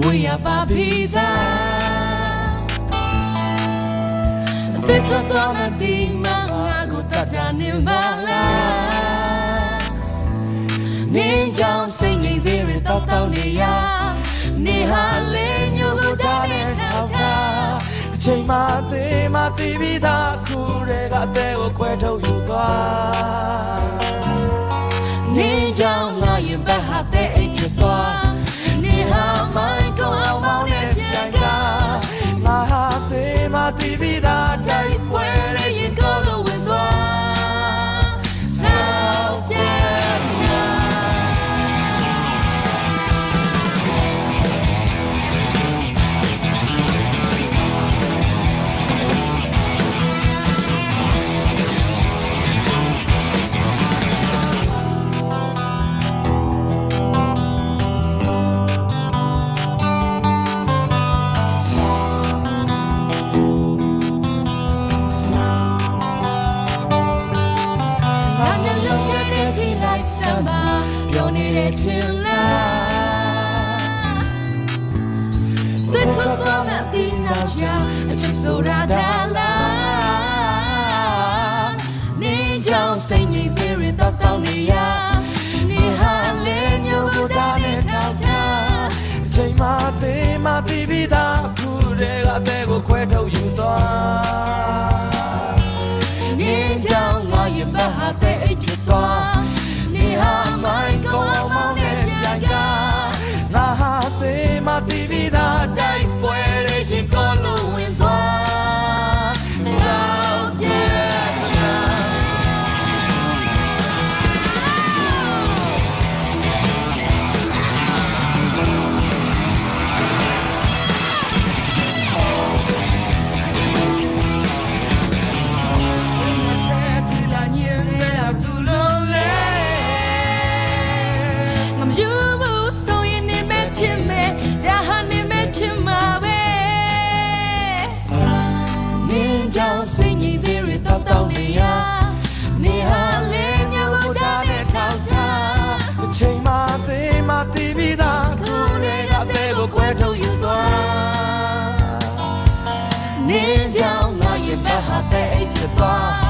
ငွေရပါဗီဇာစစ်ထွက်သွားမဒီမငါကိုတတ်ချနေပါလားနင်းကြောင့်စိတ်ငြိမ်စေရတော့တောင်းနေရနေဟာလေးညို့ကိုတားနေထောက်ထားအချိန်မှသေးမှသေးပြီးသားခုတွေကအသေးကိုခွဲထုတ်ယူသွားနေကြောင်ငါရင်ဘက်ဟာတဲ့ သေး လုံးရဲ့တဲ့ချီလိုက်စမ်းပါပြောနေတဲ့ချင်လားစစ်ထွက်သွားမှဒီနောက်ချာအချစ်ဆိုတာဒါလား င့်ငါရဲ့ဘက်ဟာတဲ့အိတ်ဖြစ်သွား